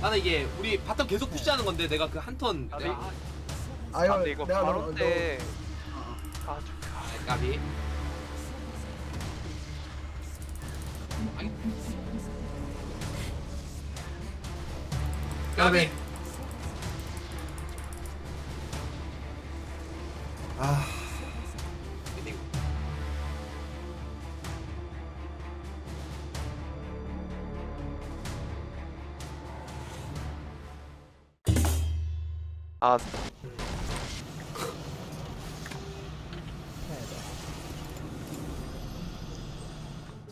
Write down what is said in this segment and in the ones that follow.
나는 이게 우리 바텀 계속 푸시하는 건데 내가 그 한턴 아니. 내가 아유 아 근데 이거 내가 바로 너- 때 너- 아, 좀- 아, 까비. 아니. 까비. 아. 근데 아.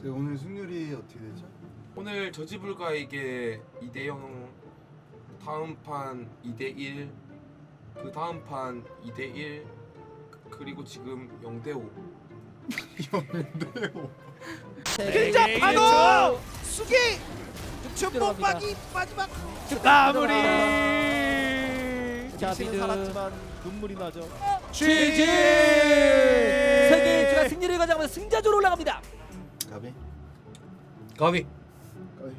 제 오늘 승률이 어떻게 되죠? 오늘 저지불가에게 2대0 다음 판 2대1 그 다음 판 2대1 그리고 지금 0대5 글자 파도 수기 중 뽀빡이 마지막 마무리 자, 미치는 미드. 살았지만 눈물이 나죠 GG! 세계 일주가 승리를 가져가면서 승자조로 올라갑니다. 가비 가비 어이.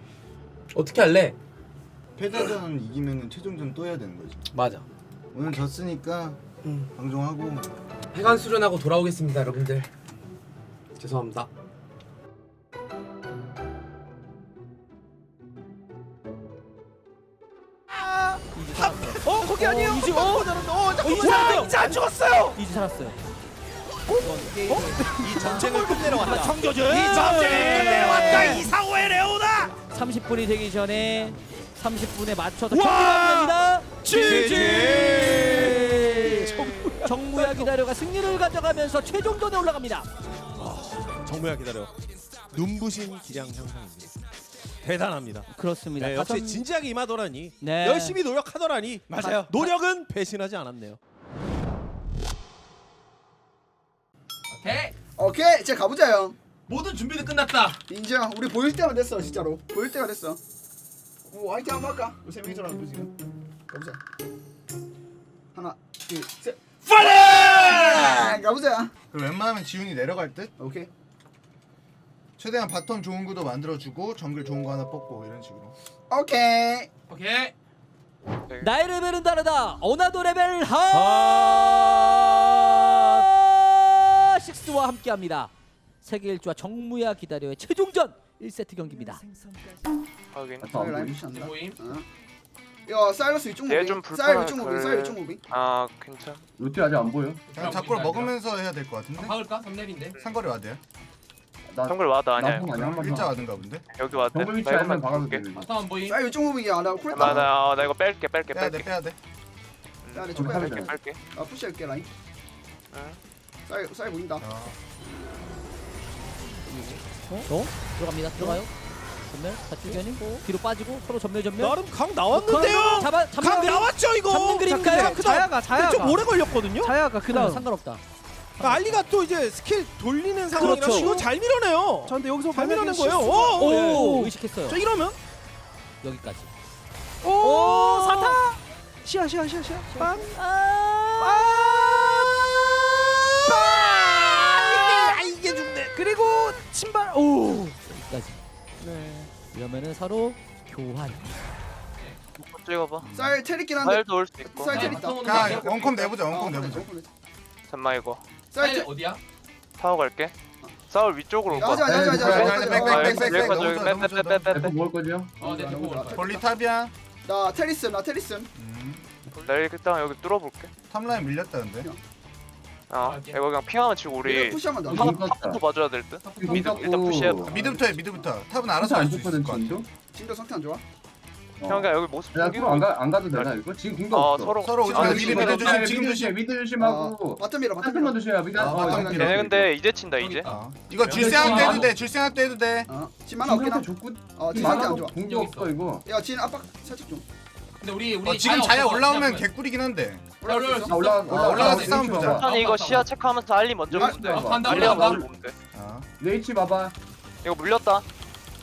어떻게 할래? 패자전 이기면은 최종전 또 해야 되는 거지 맞아 오늘 졌으니까 방송하고 해관 수련하고 돌아오겠습니다 여러분들 죄송합니다 어 거기 아니에요? 이제- 어? 어, 잠깐만 이제 살았어요. 이제 안 죽었어요. 이제 살았어요. 이 전쟁을 끝내러 왔다. 청교준. 이 전쟁을 끝내러 왔다 이상호의 레오나! 30분이 되기 전에 30분에 맞춰서 와! 경기합니다. GG! 정무야 기다려가 승리를 가져가면서 최종전에 올라갑니다. 정모야 기다려. 눈부신 기량 형상입니다 대단합니다. 그렇습니다. 네, 역시 가장- 진지하게 임하더라니. 네. 열심히 노력하더라니. 맞아요. 노력은 배신하지 않았네요. 오케이. 오케이 이제 가보자 형. 모든 준비는 끝났다. 인정. 우리 보일 때가 됐어 진짜로. 보일 때가 됐어. 오 화이팅 한번 할까? 우리 세 명이서 하는 지금. 가보자. 하나 둘셋. 파이팅! 가보자. 그 웬만하면 지훈이 내려갈 듯? 오케이 최대한 바텀 좋은 구도 만들어주고 정글 좋은 거 하나 뽑고 이런 식으로 오케이 오케이 나의 레벨은 다르다. 어나도 레벨 하 식스와 함께합니다. 세계 일주와 정무야 기다려의 최종전 1세트 경기입니다. 확인 저희 라인 푸시한다 모임 어. 이거 사이러스 위쪽 얘 무빙 좀 사이 불편할 위쪽 무빙 걸. 사이 위쪽 무빙 아 괜찮 루티 아직 안 보여? 그냥 자꾸를 먹으면서 해야 될 것 같은데? 박을까? 3렙인데 상거리 와드야? 나 정글 와드 아니야. 나쁜 거 아니야? 한번 일자 와드인가 본데? 여기 정글 위치 나 알면 이거만 박아도 볼게. 되는데 바텀 안 보임. 사이 위쪽 무빙이야. 나 쿨다. 나, 나, 어, 나 이거 뺄게 뺄게 빼야 돼 뺄게. 빼야돼. 야, 내좀쪽 하면 빼야 뺄게 뺄게. 아 푸시할게 라인. 응. 사이 사이 보인다. 어. 어? 들어갑니다. 들어가요. 전멸? 좌측견이 뒤로 빠지고 서로 전멸 전멸. 나름 강 나왔는데요. 잡아 강 잡는 그림. 나왔죠 이거. 잡는 그림인가요? 자, 자야가, 자야가. 좀 오래 걸렸거든요. 자야가 그다음. 상관없다. 알리가 또 이제 스킬 돌리는 상황이라서 그렇죠. 이거 잘 밀어내요. 자 근데 여기서 잘 밀어낸 거예요. 오, 오, 오, 오. 의식했어요. 자 이러면? 여기까지. 오, 사타! 시야 시야 시야 시야. 빵 아, 이게, 이게 죽네. 그리고 신발. 오! 여기까지. 네. 이러면은 서로 교환. 찍어봐. 사이 테리긴 한데. 살도 올 수 있고. 쌀 야, 텔 있다. 야 아니야? 원컴 내보자 원컴 어, 내보자. 잠만 이거 사이 쌀텔 어디야? 타워 갈게 싸울 위쪽으로 야, 오고 하지 마 하지 마 하지 마, 네, 하지 마 백, 백, 어, 백, 백, 백. 너무 좋아, 너무 좋아, F 먹을 거죠? 어내 어, 대포 어, 올걸 볼리 탑이야 나 테리슨 나 테리슨 음. 나 일단 여기 뚫어볼게 탑라인 밀렸다 근데 아 이거 그냥 핑하면 치고 우리 푸시하면 나 음. 탑, 탑부터 봐줘야 될듯 미드 일단 푸시해. 미드부터 해 미드부터 탑은 알아서 안 할 수 있을 좋거든 것 같아 지금도? 진짜 상태 안 좋아 형 그냥 여기 모습 야 서로 안, 가, 안 가도 되나 이거? 지금 궁도 어 없어. 서로 서로 아, 지금 미드 조심, 지금 조심. 미드 아 조심하고 바텀 밀어 바텀 한편만 밀어 조심해야 미드. 아, 어, 맞다. 얘네 근데 이제 친다 이제? 어. 이거 줄 생각도 해도 돼 줄 생각도 해도 돼. 어 진 하나 없긴 함 좋고 어, 지금 상태 안 좋아. 궁도 없어 이거. 야진 압박 살짝 좀. 근데 우리 우리 어, 지금 자야 올라오면 개꿀이긴 한데. 수 있어? 자 올라가 올라가 올라가서 싸움 보자. 천천히 이거 시야 체크하면서 알리 먼저 아, 돼 아, 간다, 알리가. 먼저 돼 어. 레이치 봐봐. 이거 물렸다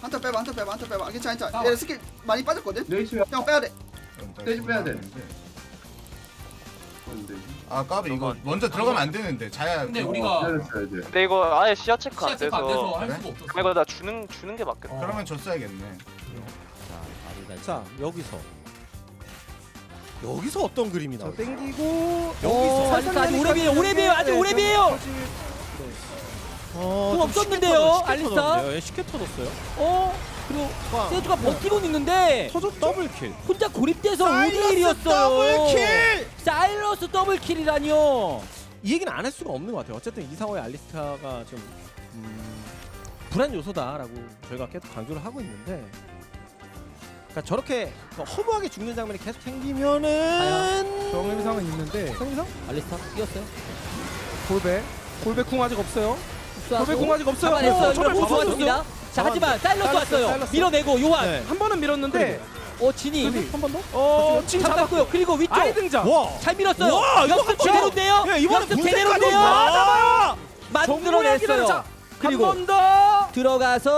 한타 빼봐 한타 빼봐 한타 빼봐. 아, 괜찮아 괜찮아. 싸워. 얘 스킬 많이 빠졌거든? 레이치 형 빼야 돼. 떼지 빼야 돼. 아 까비. 이거 먼저 들어가면 안 되는데. 자야 근데 그거- 우리가 기다렸어야 돼 근데 이거 아예 시야 체크 안 시야 체크 안 돼서 돼서 할? 수가 없었어. 이거 나 주는 주는 게 맞겠다. 그러면 줬어야겠네. 잘. 자 여기서. 여기서 어떤 그림이 나올까? 땡기고 오, 여기서. 아직 오래비에요, 오래비에요, 아직 오래비에요. 어, 공좀 없었는데요, 쉽게 알리스타? 예, 쉽게 터졌어요. 어 그리고 와. 세주가 버티고 있는데 터졌 더블킬. 혼자 고립돼서 사일러스 5대1이었어요. 더블킬! 사일러스 더블킬이라뇨. 이 얘기는 안 할 수가 없는 것 같아요. 어쨌든 이 상황에 알리스타가 좀 음, 불안 요소다라고 저희가 계속 강조를 하고 있는데, 그러니까 저렇게 뭐 허무하게 죽는 장면이 계속 생기면은 정림상은 있는데 성미상 알리스타 뛰었어요. 골배 골배 궁 아직 없어요. 궁 아직 없어요. 잡아냈어요. 어, 이거 정말 못 잡았어요. 좋았습니다. 자 하지만 사일러스 사일러스, 왔어요. 사일러스. 밀어내고 요한. 네. 한 번은 밀었는데 어 진이 한 번 더? 어진 잡았고요. 그리고 위쪽 아이 등장. 와. 잘 밀었어요. 와, 이거 역습 한 번. 제대로인데요. 예, 이번엔 제대로인데요. 와. 만들어냈어요. 한 그리고 번 더. 들어가서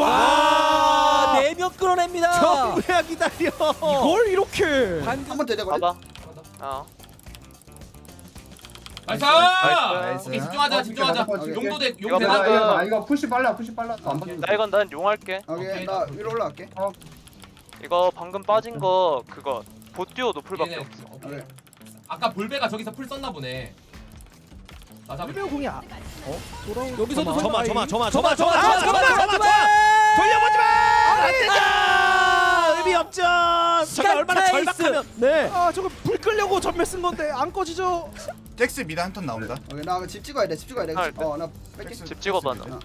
와. 네명 끌어냅니다. 정우야 기다려. 이걸 이렇게. 한번더 내고 봐봐 어 나이스! 나이스. 오케이 집중하자 집중하자 오케이. 용도 대 이거 용 내가 대단 이거- 아 이거 푸시 빨라 푸시 빨라 안 받는 나 이건 난 용할게 오케이 나 위로 올라갈게 이거 방금 빠진 거 그거 보듀오 노플밖에 얘네. 없어 오케이 아까 볼베가 저기서 풀 썼나 보네 나 잡을 궁이 아, 어? 돌아온 여기서도 저마 저마 저마 저마 저마 저마 저마 저마 돌려보지 마. 안 된다. 의미 없죠. 저가 얼마나. 절박하면 네. 아 저거 불 끄려고 전멸 쓴 건데 안 꺼지죠. 잭스 미드 한턴 나온다. 오케이 나집 찍어야 돼 집 찍어야 아, 네. 돼어나 뺄게 집 찍어봐 너 어,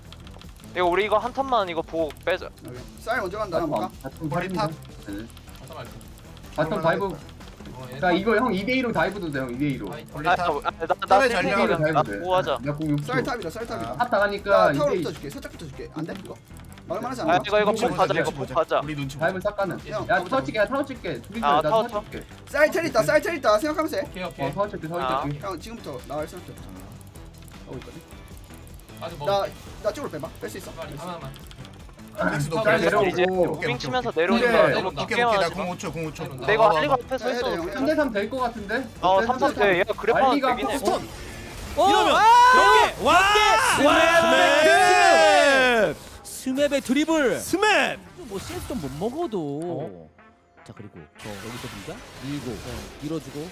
이거 우리 이거 한 턴만 이거 보고 빼자. 오케이. 쌀 먼저 간다 나 볼까 바텀. 잠깐만. 바텀 다이브 어, 얘네 자 이거 형 2대2로 다이브도 돼형 2대2로. 아이, 원래 아, 탑. 아, 나, 나 탑에. 나 보고 하자. 나공 6초 쌀 탑이다 쌀 탑이다. 탑나 나가니까 타워로 2대2 붙어줄게. 살짝 붙어줄게. 안돼 이거. 막을만 하지 아 않아? 이거 이거 눈치 이거 눈치 보자. 우리 눈치 보자. 다이브 싹 가는. 형, 야. 타워 찍게 야 타워 찍게. 둘이서 아, 나 타워 타워 찍게. 쌀텔 있다 쌀텔 있다. 생각하면서 해 오케이 어 오케이. 타워 찍게 타워 아. 찍게 형 지금부터 나갈 생각해 하고 있거든 아주 뭐 나나 쪽으로 빼봐. 뺄 수 있어? 하나만 빼고. 내려오고. 이제 오케이, 무빙 오케이, 치면서 오케이. 내려오니까 너무 오케이, 깊게 오케이 오케이 나 하지 마 05초 05초. 내가 알리가 앞에 해야 서 돼, 있어 형. 3대3 될 것 같은데? 어 3선 돼 얘가 그래파는 알리가 되긴 해 포스턴 어, 이러면 아! 여기 와. 스맵. 스맵의 드리블. 스맵. 뭐 CS 좀못 먹어도. 자 그리고 저 여기서 밀자 밀고 밀어주고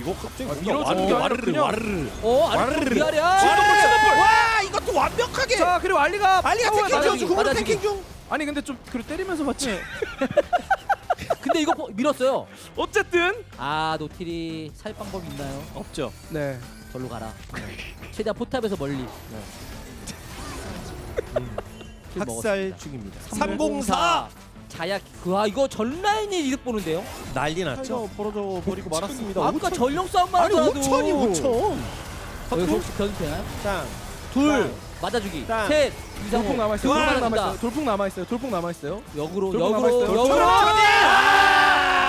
이거 갑자기 뭔가 밀어주는 게 와르르 아니라 그냥- 와르르. 어 와르르. 위아래야 와 이것도 완벽하게. 자 그리고 알리가 알리가 탱킹 맞아주기, 중. 맞아주기. 탱킹 중. 아니 근데 좀 그리고 때리면서 맞지. 근데 이거 버- 밀었어요 어쨌든 아 노틸이 살 방법 있나요? 없죠. 네. 절로 가라 최대한 포탑에서 멀리 킬 학살 먹었습니다. 중입니다. 304 304 자약 그아 이거 전 라인이 이득 보는데요 난리 났죠. 벌어져 버리고 말았습니다. 아까 전령 싸움만 아니 하더라도 5천이 5천. 여기서 혹시 변수 되나요? 짱. 둘 맞아주기 땅. 셋 이상호 돌풍 남아 있어요. 둘 돌풍 남아 맞아준다 있어요. 돌풍 남아 있어요. 돌풍 남아 있어요. 역으로 돌풍 역으로 남아있어요. 역으로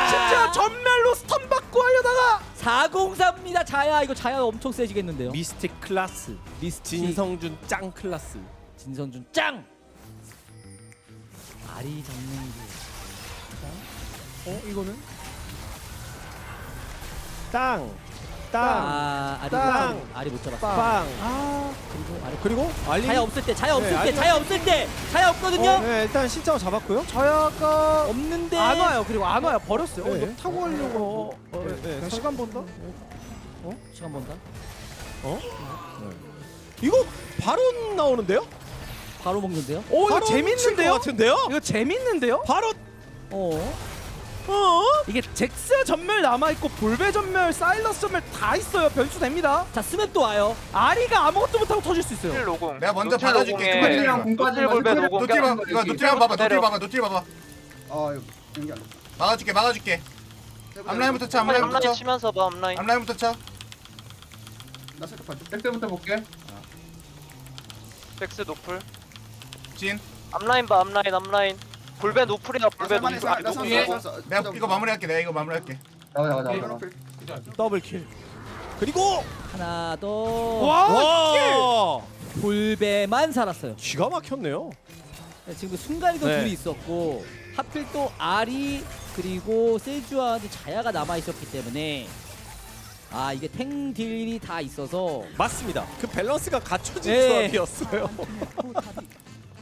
진짜 전멸로 스턴 받고 하려다가 403입니다 자야 이거 자야 엄청 세지겠는데요 미스틱 클라스. 미스틱 진성준 짱 클라스. 진선준 짱 아리 잡는 게 어 이거는 땅. 땅. 아, 아리 땅. 못- 아리 못 잡았어. 빵. 아 그리고 아리 그리고 알리. 자야 없을 때, 자야 없을 네, 때, 자야 없을 때, 자야 없거든요. 어, 네, 일단 신짜오 잡았고요. 저야가 없는데 안 와요. 그리고 안 와요. 버렸어요. 어, 네. 이거 타고 가려고. 어, 어, 네, 네, 네. 그냥 시간 번다. 시간 본다. 이거 바로 나오는데요? 바로 먹는데요. 오 이거 바로 칠것 재밌는데요? 같은데요? 이거 재밌는데요? 바로 어, 어? 이게 잭스 전멸 남아 있고 볼베 전멸, 사일러스 전멸 다 있어요. 변수 됩니다. 자 스맵도 와요. 아리가 아무것도 못하고 터질 수 있어요. 노공 내가 먼저 받아줄게. 노공에 그만 때려. 랑 공까지 노틸 볼베 노공 노틸 봐. 이거 노틸 한번 봐봐. 노틸 봐봐. 노틸 봐봐. 아 이거 연기 안 돼. 막아줄게. 막아줄게. 앞라인부터 쳐. 앞라인 앞라인부터 쳐. 치면서 봐 앞라인 앞라인부터 쳐. 나 살짝 봐줘 백대부터 볼게 백스 노플 진. 앞라인 봐 앞라인 앞라인 볼베 노플이야 살만해 노플 위에? 살만해 살- 내가 이거 마무리할게. 내가 이거 마무리할게. 나가 나가 이거 나가 노플. 더블 킬. 그리고 하나 더. 와, 와! 볼배만 살았어요. 기가 막혔네요. 네, 지금 순간이동 네. 둘이 있었고 하필 또 아리 그리고 세주와 자야가 남아 있었기 때문에 아 이게 탱 딜이 다 있어서 맞습니다. 그 밸런스가 갖춰진 네. 조합이었어요.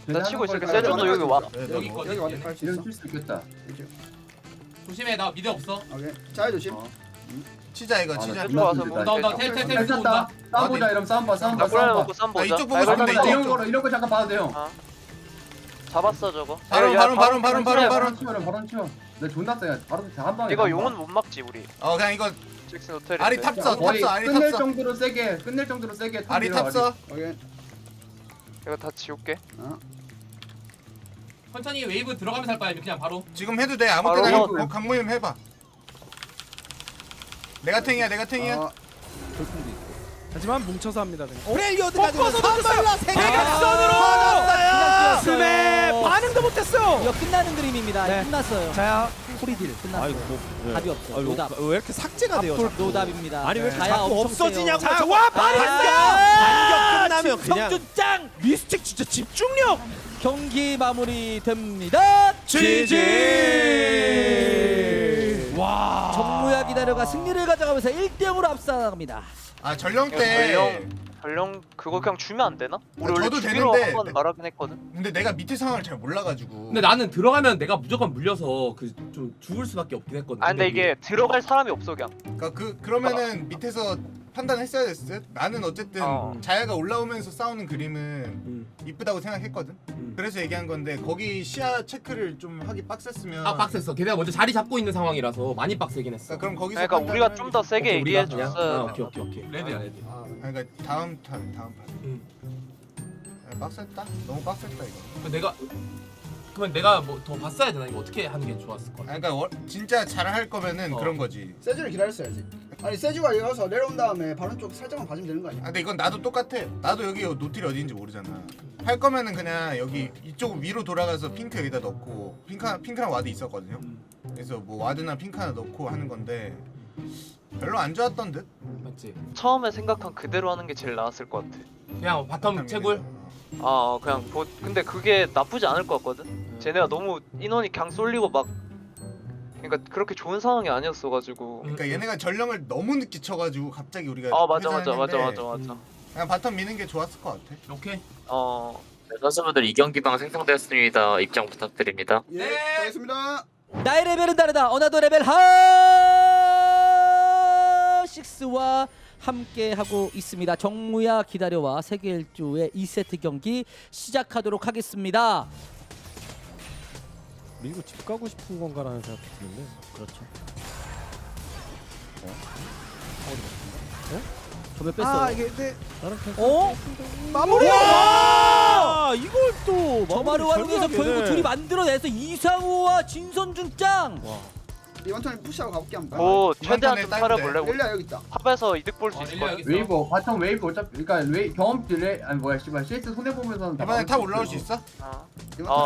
나 치고 있을게. 세준도 여기 와. 여기 있거든, 여기 완전. 갈수 이런 있어. 칠수 있겠다. 조심해 나 미드 없어 오케이. 잘 조심. 어. 치자 이거 아, 치자. 나 세준 와서. 온다 온다 세준. 텔텔 텔 잘 쳤다. 싸움 보자 이러면 싸움 봐 싸움 나봐꿀 싸움 봐. 먹고 쌈 아, 보자. 이쪽 보고 나 이거 싶은데, 나 이쪽. 이런 거 이런 거 잠깐 봐도 돼요. 잡았어 저거. 바로 야, 바로 바로 바로 바로 바로 바로 바로. 치워. 내 존나 세. 바로 한 방에. 이거 한 용은 방. 못 막지 우리. 어 그냥 이거 잭슨 호텔. 아리 탑서 거의 탑서 아리 끝낼 탑서 정도로 세게 끝낼 정도로 세게 아리 탑 밀어, 탑서. 오케이. 이거 다 지울게. 천천히 웨이브 들어가면서 할 아니면 그냥 바로 지금 해도 돼 아무 때나 해. 해도 돼. 어, 강모임 해봐. 내가 탱이야 내가 탱이야. 어, 하지만 뭉쳐서 합니다. 그냥. 브렐리오드까지 꺾어서 선발라 세개 대각선으로 터졌어요. 스매 반응도 못했어요. 이거 끝나는 그림입니다. 네. 끝났어요. 자야 프리딜 끝났어요. 아이고 뭐, 답이 없어. 아이고, 노답. 왜 이렇게 삭제가 돼요? 자꾸? 노답입니다. 아니 왜 이렇게 자야 자꾸 엄청 없어지냐고? 자, 와, 반격! 반격! 반격 끝나면 그냥 성준 짱 미스틱 진짜 집중력. 경기 마무리됩니다. GG. 기다려가 승리를 가져가면서 1대 0으로 앞서 나갑니다. 아 전령 때. 전령 전령 그거 그냥 주면 안 되나? 우리 아, 원래 저도 주기로 되는데. 한번 말하긴 했거든. 근데 내가 밑에 상황을 잘 몰라가지고. 근데 나는 들어가면 내가 무조건 물려서 그 좀 죽을 수밖에 없긴 했거든. 아 근데 이게 들어갈 사람이 없어 그냥. 그러니까 그 그러면은 밑에서 판단했어야 됐을 듯. 나는 어쨌든 어. 자야가 올라오면서 싸우는 그림은 음, 이쁘다고 생각했거든. 음. 그래서 얘기한 건데 거기 시야 체크를 좀 하기 빡셌으면. 아 빡셌어. 걔네가 먼저 자리 잡고 있는 상황이라서 많이 빡세긴 했어. 그러니까 그럼 거기서. 그러니까 판단을 우리가 좀 더 세게 오케이, 우리가 얘기해 그냥? 줬어야 아, 오케이 오케이 오케이. 레드야 레드 아, 그러니까 다음 판 다음 판. 음. 아, 빡셌다. 너무 빡셌다 이거. 그 내가 그러면 내가 뭐 더 봤어야 되나 이거 어떻게 하는 게 좋았을 것 아, 같아 그러니까 월- 진짜 잘 할 거면은 어. 그런 거지. 세주를 기다렸어야지. 아니 세주가 여기 와서 내려온 다음에 바로 쪽 살짝만 봐주면 되는 거 아니야? 아, 근데 이건 나도 똑같아. 나도 여기 노틸이 어디인지 모르잖아. 할 거면은 그냥 여기 이쪽 위로 돌아가서 핑크 여기다 넣고 핑크 핑크랑 와드 있었거든요. 그래서 뭐 와드나 핑크 하나 넣고 하는 건데 별로 안 좋았던 듯. 맞지. 처음에 생각한 그대로 하는 게 제일 나았을 것 같아. 그냥 바텀 채굴 아 어, 그냥 보, 근데 그게 나쁘지 않을 것 같거든. 쟤네가 너무 인원이 그냥 쏠리고 막 그러니까 그렇게 좋은 상황이 아니었어가지고. 그러니까 얘네가 전령을 너무 늦게 쳐가지고 갑자기 우리가 아 맞아 맞아 맞아 맞아 맞아. 그냥 바텀 미는 게 좋았을 것 같아. 오케이 어 네, 선수분들 이 경기방 생성되었습니다. 입장 부탁드립니다. 예, 네. 알겠습니다. 나의 레벨은 다르다. 어나더 레벨 하 식스와 함께 하고 있습니다. 정무야 기다려와 세계 일주의 2세트 경기 시작하도록 하겠습니다. 밀고 집 가고 싶은 건가라는 생각이 드는데. 그렇죠. 점을 뺐어요. 이게 네. 나는 괜찮. 어? 마무리. 와! 이걸 또 저마루 활용해서 결국 둘이 만들어내서 이상우와 진선준 짱. 이번 턴에 푸시하고 가볼게 한번. 뭐 이번 최대한 턴에 좀? 우리 릴리아 여기 있다. 탑에서 이득 볼 수 어, 있을 것 같아. 웨이브 바텀 웨이브 어차피 그러니까 웨이 경험 딜레 아니 뭐야 씨발 CS 손해 보면서 이번에 탑 올라올 수 있어? 어,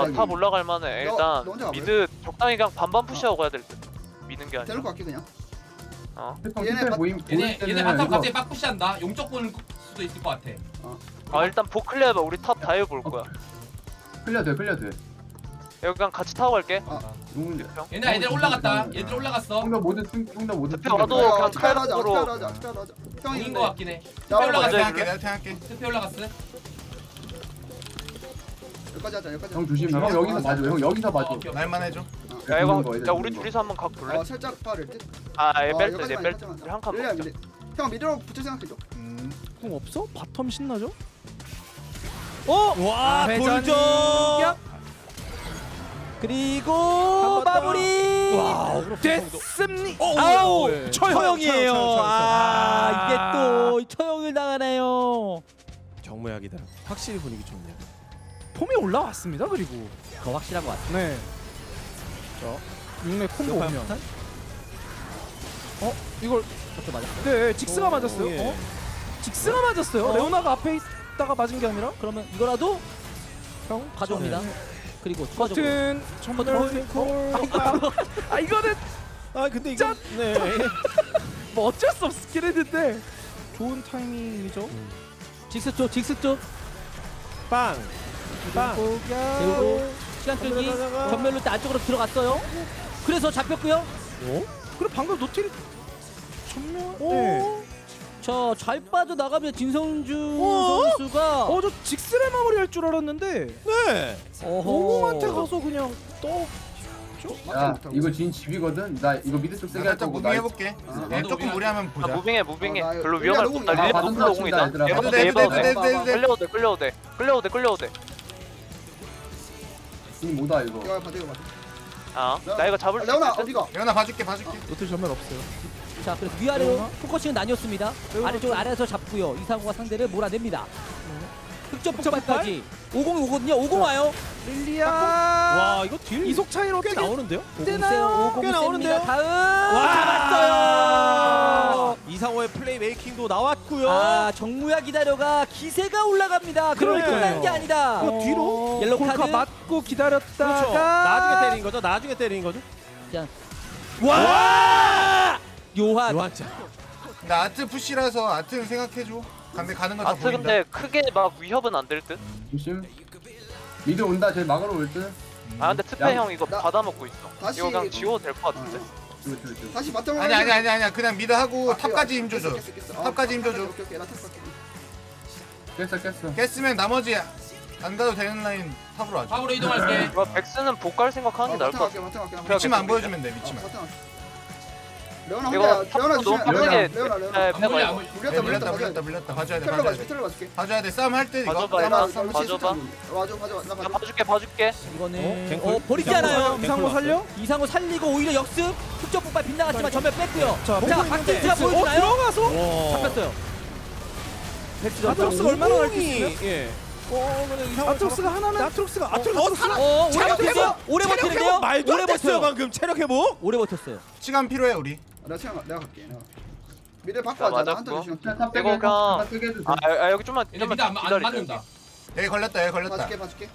턴탑 올라갈 만해. 너- 일단 너 혼자 가볼래? 미드 적당히 그냥 반반 푸시하고 가야 될 듯. 미는 게 아니라. 대놓고 갈게 그냥. 어. 얘네 바- 보임 얘네 보일 얘네 때는 바텀 이거 갑자기 빡푸시한다 용적 볼 수도 있을 것 같아 아 일단 보클리어 해봐. 우리 탑다 해볼 거야. 클리어 돼 클리어 돼. 여기 그냥 같이 타고 갈게. 누군데? 얘네 애들 올라갔다 얘들 올라갔어 모두 승 형도 모두 대표 와도 야, 그냥 어떻게 하자, 칼각으로- 하자, 어떻게 하자. 근데 것 같긴 해나 올라갔어. 해줄래? 내가 생각할게. 스페 올라갔어 여기까지 하자, 여기까지. 형 조심. 형 여기서 봐줘. 형 여기서 어, 봐줘. 오케이. 날만 해줘. 야 이거 야 우리 둘이서 한번 각 볼래? 어, 살짝 빠를 듯. 아 어, 얘뺄. 여기까지만, 얘뺄 여기까지만. 듯. 한칸 먹자. 형 미드로 붙여 생각해줘. 음. 궁 없어? 바텀 신나죠? 어? 와, 회전. 돌죠. 그리고 한번 더. 마무리. 와, 됐습니다. 아우 예. 처형이에요. 처형, 처형, 처형, 아 이게 아. 또 처형을 당하네요. 정모약이다. 확실히 분위기 좋네요. 폼이 올라왔습니다. 그리고 더 확실한 것 같아요. 네. 자, 육내 콤보 오면. 폭탄? 어 이걸 저쪽 맞아. 네 직스가 오, 맞았어요. 예. 어? 직스가 맞았어요. 어? 레오나가 앞에 있다가 맞은 게 아니라 그러면 이거라도 형 가져옵니다. 그리고 추가적으로 버튼 전멸 버튼 콜. 아 이거는 아, 근데 이거 네. 뭐 어쩔 수 없긴 했는데 좋은 타이밍이죠. 직스 쪽 직스 쪽 빵. 빵. 세우고 시간 끌기. 전멸로 때 안쪽으로 들어갔어요. 그래서 잡혔고요. 어? 그리고 방금 노틸 전멸. 오. 네. 자, 잘 빠져나가면 진성준 어? 선수가 어 저 직스를 마무리할 줄 알았는데 네. 어허. 오공한테 가서 그냥 또야 이거 진 집이거든. 나 이거 미드 쪽 세게 나할 살짝 거고. 무빙 나 해볼게 아, 네, 나도 조금 무빙 무리하면 아, 보자 무빙해 무빙해. 어, 나 별로 이거 위험할 없다. 아, 얘네 받은 얘들아. 얘네 해도 돼 해도 돼 해도 돼. 끌려오대. 진 뭐다 이거. 이거 받아 이거 받아 아, 나 이거 잡을 수 레오나 있어. 어디가 레오나 봐줄게 봐줄게 노틸 전멸 없어요. 자, 그래서 위아래로 포커싱은 나뉘었습니다. 아래쪽 아래에서 잡고요. 이상호가 상대를 몰아냅니다. 흑점 폭발까지 50 오거든요. 50 와요. 릴리아. 와 이거 딜 이속 차이로 꽤 나오는데요? 50 뜨나요? 세요. 50 꽤 나오는데요? 셉니다. 다음 와! 잡았어요. 이상호의 플레이 메이킹도 나왔고요. 아 정무야 기다려가 기세가 올라갑니다. 그럼 그러니까요. 끝난 게 아니다. 그 뒤로 옐로우 골카 카드. 맞고 기다렸다가 그렇죠. 나중에 때린 거죠. 나중에 때린 거죠. 와! 요한. 요한자. 근데 아트 푸시라서 아트는 생각해줘 근데 가는 거다 아트 보인다 근데 크게 막 위협은 안 될 듯. 조심. 미드 온다. 쟤 막으러 올 듯. 아 근데 트페 야, 형 이거 나- 받아 먹고 있어. 다시- 이거 그냥 지워도 될 것 같은데. 그렇지. 다시 바텀을 아니 아니 아니 아니야 그냥 미드 하고 탑까지 힘 줘줘 아, 탑까지 힘 줘줘. 오케이 오케이 나탑 갈게 깼어 깼어. 깼으면 나머지 안 가도 되는 라인 탑으로 와줘 탑으로 이동할게. 이거 백스는 복갈 생각하는 게 나을 것 갈게 같아. 갈게 위치만 안 어, 보여주면 돼 갈게 레오나 이거 혼자야 탑도 레오나 너무 조심해 빠르게 레오나 레오나 레오나 네. 물렸다 네, 물렸다 물렸다 물렸다 돼 물렸다 봐줘야 돼 봐줘야 봐줄게 돼 텔러 봐줄게 봐줘야 돼 싸움 할 때 이거 봐줘봐, 레오나 봐줘봐. 잠시 봐줘봐. 수탄 와줘 봐줘 나나 봐줘 봐줄게 봐줄게. 이거는 갱플? 어, 버리지 않아요. 살려? 이상호 살려? 이상호 살리고 오히려 역습. 흑점 폭발 빗나갔지만 전면 뺐고요. 자, 자, 보고 있는데 박진수가 어 보여주나요? 들어가서 와. 잡혔어요. 아트록스가 얼마나 오공이, 쓰네? 예. 어, 근데 이상호 아트록스가 하나는 아트록스가 아트록스 어, 살아. 어, 오래 체력 버티죠? 회복! 오래 체력 버티는데요? 회복 말도 오래 안 됐어요 버텨요. 방금 체력 회복. 오래 버텼어요. 시간 필요해 우리 내가 시간 내가 갈게 내가 갈게. 미래 바꿔 자, 하자 나 맞았고. 탑 이거 탑 빼게 해도 돼. 아, 아 여기 좀만 좀만 미드 안, 안 기다려. 맞는다. 여기 걸렸다 여기 걸렸다 봐줄게 봐줄게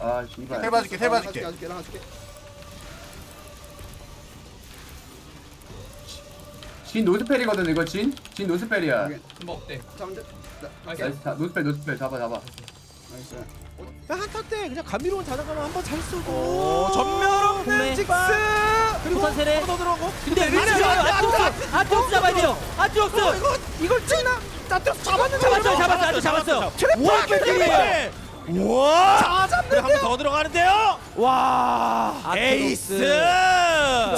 아 씨발. 텔 봐줄게 텔 어, 봐줄게 나 봐줄게 진 노스펠이거든 이거 진. 진 노스펠이야. 오케이. 뭐 어때? 잠깐 갈게. 나이스 자, 노스펠 노스펠 잡아 잡아. 나이스 한타 때 그냥 감미로운 자장가만 한번 잘 쓰고 오, 전멸 네. 없는 직스. 그리고 세례. 더 들어가고 근데 아트록스! 아트록스 잡아야 돼요. 아트록스! 이거 이걸 찌나? 아트록스 잡았는데 잡았어요, 잡았어요, 아트 잡았어요. 와 개끼리에 와 한번 더 들어가는데요 와. 에이스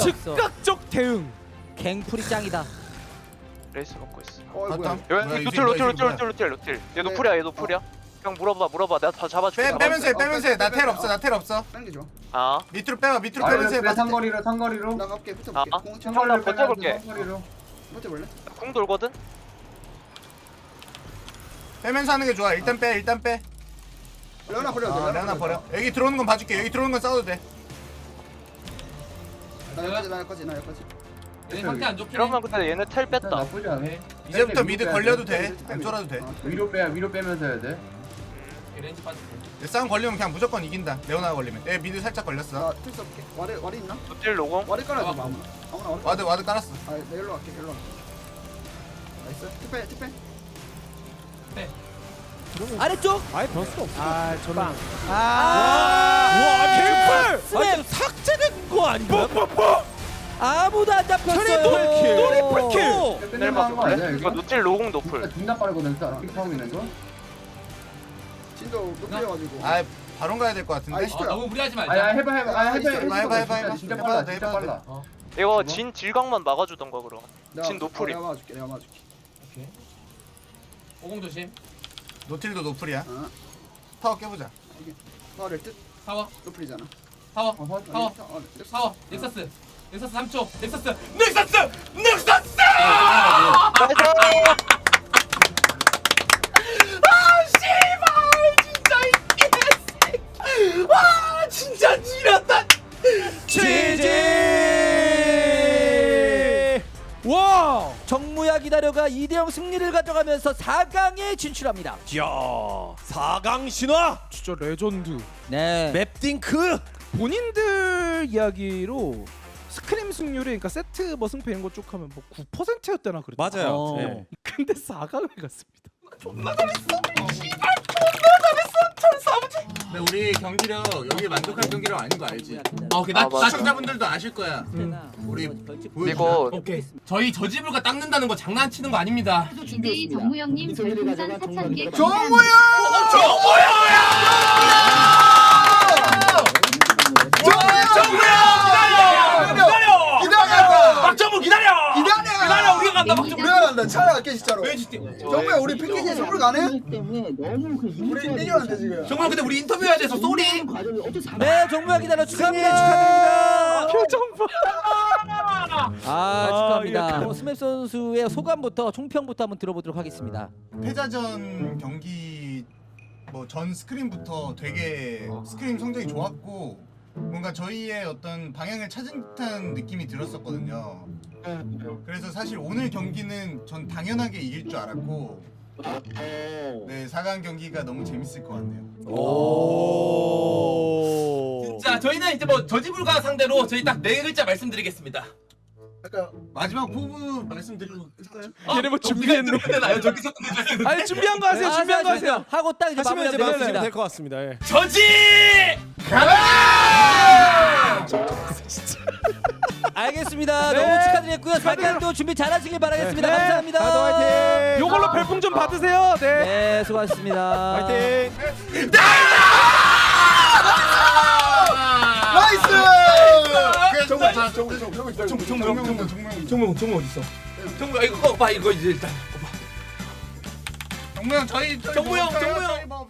즉각적 대응. 갱풀이 짱이다. 레이스 먹고 있어. 어 뭐야 뭐야, 뭐야, 노틸 이 노틸 노틸 노틸. 얘 네. 노플이야 얘 노플이야. 형 물어봐 물어봐 내가 다 잡아줄게. 빼, 빼면서 해 어, 빼면서 빼, 해나 빼, 텔 빼. 없어 나 텔 없어 당기죠 아 밑으로 빼봐 밑으로 아 빼면서 해 상거리로 상거리로. 나 갈게 붙어볼게 아, 공 쳐. 상거리 상거리로 버텨볼게. 상거리로. 붙어볼래? 궁 돌거든. 빼면서 하는 게 좋아 일단 빼 일단 빼 레오나 버려 아, 레오나 버려 여기 들어오는 건 봐줄게 여기 들어오는 건 싸워도 돼 나 여기까지 나 여기까지 나 여기까지 얘네 상태 안 좋긴 해. 이러면 근데 얘네 텔 일단 뺐다. 나쁘지 않아. 이제부터 미드 빼야 걸려도 돼. 돼안 쫄아도 돼 어, 위로 빼 위로 빼면서 해야 돼. 얘 렌즈 빠질게. 싸움 걸리면 그냥 무조건 이긴다 레오나가 걸리면 얘 미드 살짝 걸렸어 나 틀수 없게 와리 와리 있나? 노틸 로공. 와리 깔아줘 아무나 아무나 와리 와드 와드 깔았어 아나 일로 갈게 일로 갈게 나이스 티페 티페 아래쪽. 아예 변수가 없어 아 저는 와 갱플 스냅. 완전 삭제된 거 아닌가요? 아무도 안 잡혔어요. 트리플 킬! 트리플킬! 끝낼만 한거 아니야 이거 이거? 노틸 로공 진짜 노플. 존나 빠르거든 사 픽파움 있는 거. 못 풀려가지고 아 바론 가야 될 것 같은데 아이, 어, 너무 무리하지 말자. 아야 해봐 해봐 아 해봐 해봐, 해봐, 해봐, 해봐. 진짜 빨라 돼, 진짜 빨라. 이거 진 질각만 막아주던가 그럼. 내가- 진 노플이. 어, 내가 맞아줄게 내가 맞아줄게 오케이. 오공 조심. 노틸도 노플이야 어 타워 깨보자 파워를 뜻 타워. 노플이잖아 타워. 어, 헛. 타워. 어, 넥서스. 타워. 넥서스. 넥서스 3초. 넥서스. 넥서스. 넥서스. 아 기다려가 2대0 승리를 가져가면서 4강에 진출합니다. 이야 4강 신화 진짜 레전드. 네. 맵딩크 본인들 이야기로 스크림 승률이 그러니까 세트 뭐 승패 이런 거 쭉 하면 뭐 9%였대나 그랬. 맞아요 어. 네. 근데 4강을 갔습니다. 존나 잘했어. 씨발 존나 잘했어. 철사 아버지. 근데 우리 경기력 여기 만족할 경기력 아닌 거 알지? 아 오케이. 나, 아, 나 맞아. 시청자분들도 아실 거야. 우리 이거 오케이. 저희 저지불가 닦는다는 거 장난치는 거 아닙니다. DJ 정무영님 별풍선 4천 개 정모야! 기다려! 기다려! 박정우 기다려! 기다려! 기다려! 우리가 간다 박정우 우리가 간다. 차라갈게 진짜로. 왜 진짜 정모야 우리 패키지 선물 가네? 우리 이겨는데 지금. 정말 근데 우리 인터뷰해야 돼서 쏘리 네, 정무야 기다려 축하합니다. 표정봐. 아, 축하합니다. 이렇게. 뭐 스맵 선수의 소감부터 총평부터 한번 들어보도록 하겠습니다. 패자전 경기 뭐 전 스크림부터 되게 스크림 성적이 좋았고 뭔가 저희의 어떤 방향을 찾은 듯한 느낌이 들었었거든요. 그래서 사실 오늘 경기는 전 당연하게 이길 줄 알았고 네 4강 경기가 너무 재밌을 것 같네요. 자 저희는 이제 뭐 저지불가 상대로 저희 딱 네 글자 말씀드리겠습니다 약간 마지막 포부 말씀드리고 끝나요? 얘네 뭐 준비했네. 나요 저기서 아니 준비한 거 하세요. 네, 준비한 거 하세요. 하고 딱 이제 하시면 이제 마무리하면. 될것 같습니다. 예. 저지 알겠습니다. 네. 너무 축하드렸고요. 또 준비 잘하시길 바라겠습니다. 네. 감사합니다. 화이팅! 요걸로 별풍 좀 받으세요. 네. 네, 수고하셨습니다. 화이팅! 나이스! 정모 자 정모 정모 정모 정모 정모 정모 정모 어디 있어 정모 이거 꺼봐 이거 이제 일단 정모 형 저희 뭐 형? 정모 형. 뭐?